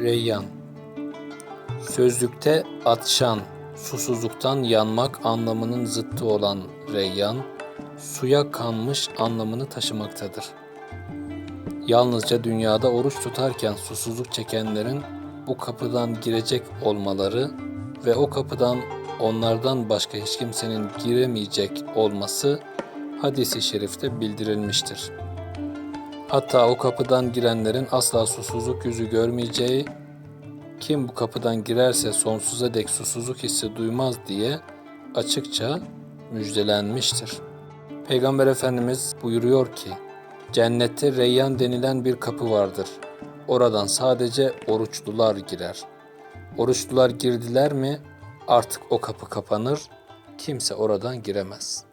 Reyyan Sözlükte atşan, susuzluktan yanmak anlamının zıttı olan reyyan, suya kanmış anlamını taşımaktadır. Yalnızca dünyada oruç tutarken susuzluk çekenlerin bu kapıdan girecek olmaları ve o kapıdan onlardan başka hiç kimsenin giremeyecek olması hadisi şerifte bildirilmiştir. Hatta o kapıdan girenlerin asla susuzluk yüzü görmeyeceği, kim bu kapıdan girerse sonsuza dek susuzluk hissi duymaz diye açıkça müjdelenmiştir. Peygamber Efendimiz buyuruyor ki, cennette reyyan denilen bir kapı vardır. Oradan sadece oruçlular girer. Oruçlular girdiler mi artık o kapı kapanır, kimse oradan giremez.''